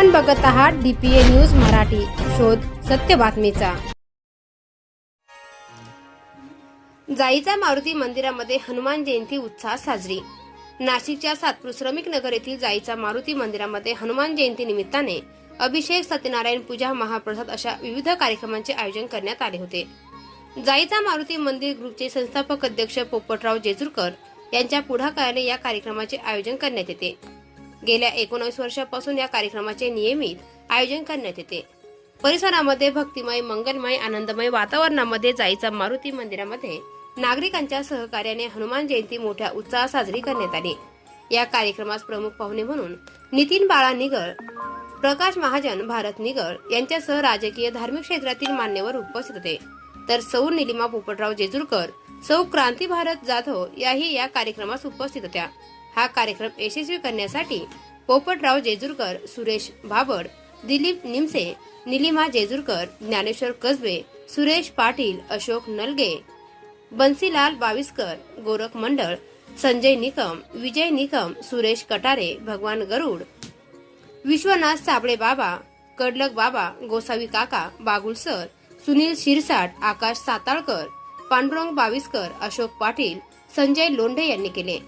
आपण बघत आहात डीपीए न्यूज मराठी. शोध सत्य बातमीचा. जाईचा मारुती मंदिरामध्ये हनुमान जयंती उत्साहात साजरी. नाशिकच्या सातपूर श्रमिक नगर येथील जाईचा मारुती मंदिरामध्ये हनुमान जयंती निमित्ताने अभिषेक सत्यनारायण पूजा महाप्रसाद अशा विविध कार्यक्रमांचे आयोजन करण्यात आले होते. जाईचा मारुती मंदिर ग्रुपचे संस्थापक अध्यक्ष पोपटराव जेजूरकर यांच्या पुढाकाराने या कार्यक्रमाचे आयोजन करण्यात येते. गेल्या एकोणीस वर्षापासून या कार्यक्रमाचे नियमित आयोजन करण्यात येते. परिसरामध्ये भक्तिमय मंगलमय आनंदमय वातावरणामध्ये जाईचा मारुती मंदिरामध्ये नागरिकांच्या सहकार्याने हनुमान जयंती मोठ्या उत्साहात साजरी करण्यात आली. या कार्यक्रमास प्रमुख पाहुणे म्हणून नितीन बाळा निगळ प्रकाश महाजन भारत निगळ यांच्यासह राजकीय धार्मिक क्षेत्रातील मान्यवर उपस्थित होते. तर सौ निलिमा पोपटराव जेजूरकर सौ क्रांती भारत जाधव याही या कार्यक्रमास उपस्थित होत्या. हा कार्यक्रम यशस्वी करण्यासाठी पोपटराव जेजूरकर सुरेश भाबड दिलीप निमसे निलिमा जेजूरकर ज्ञानेश्वर कसबे सुरेश पाटील अशोक नलगे बन्सीलाल बाविस्कर गोरख मंडळ संजय निकम विजय निकम सुरेश कटारे भगवान गरुड विश्वनाथ साबळे बाबा कडलक बाबा गोसावी काका बागुल सर सुनील शिरसाट आकाश साताळकर पांडुरंग बाविस्कर अशोक पाटील संजय लोंढे यांनी केले.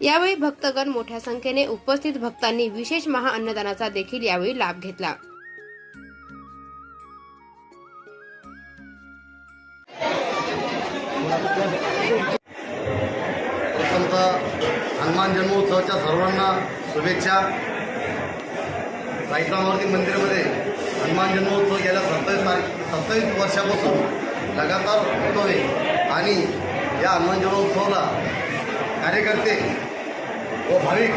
यावेळी भक्तगण मोठ्या संख्येने उपस्थित भक्तांनी विशेष महाअन्नदानाचा देखील यावेळी लाभ घेतला. हनुमान जन्मोत्सवाच्या सर्वांना शुभेच्छा. साईरामावती मंदिरामध्ये हनुमान जन्मोत्सव गेल्या सत्तावीस तारीख सत्तावीस वर्षापासून लगातार होतो आहे आणि या हनुमान जन्मोत्सवाला कार्यकर्ते व भाविक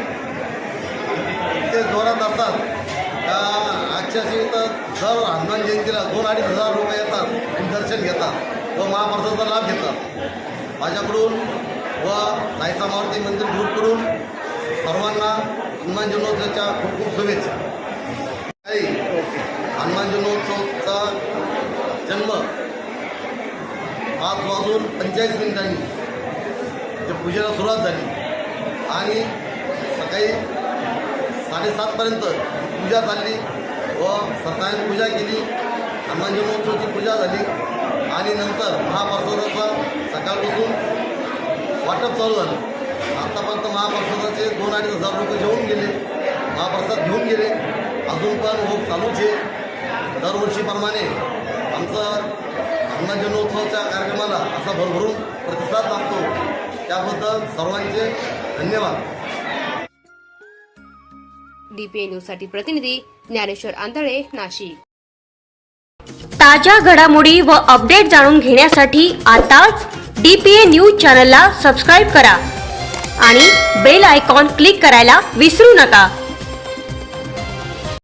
इतके जोरात असतात. का आजच्याशी तर दर हनुमान जयंतीला दोन अडीच हजार लोक येतात आणि दर्शन घेतात व महाप्रसादाचा लाभ घेतात. माझ्याकडून व साईसा मारुती मंदिर ग्रुपकडून सर्वांना हनुमान जन्मोत्सवाच्या खूप खूप शुभेच्छा. काही हनुमान जन्मोत्सवचा जन्म पाच वाजून पंचेचाळीस मिनिटांनी. म्हणजे पूजेला सुरुवात झाली. आणि सकाळी साडेसातपर्यंत पूजा झाली व सत्यनारायण पूजा केली. हनुमान महोत्सवाची पूजा झाली. आणि नंतर महाप्रसादाचा सकाळपासून वाटप चालू झालं. आतापर्यंत महाप्रसादाचे दोन अडीच हजार लोक जेवून गेले. महाप्रसाद घेऊन गेले. अजून पण होप चालूच आहे. दरवर्षीप्रमाणे आमचं हनुमान जन्मोत्सवाच्या कार्यक्रमाला असा भरभरून प्रतिसाद लागतो. त्याबद्दल सर्वांचे धन्यवाद. डीपीए न्यूजसाठी प्रतिनिधी ज्ञानेश्वर आंधळे नाशिक. ताज्या घडामोडी व अपडेट जाणून घेण्यासाठी आताच डीपीए न्यूज चॅनलला सबस्क्राईब करा आणि बेल आयकॉन क्लिक करायला विसरू नका.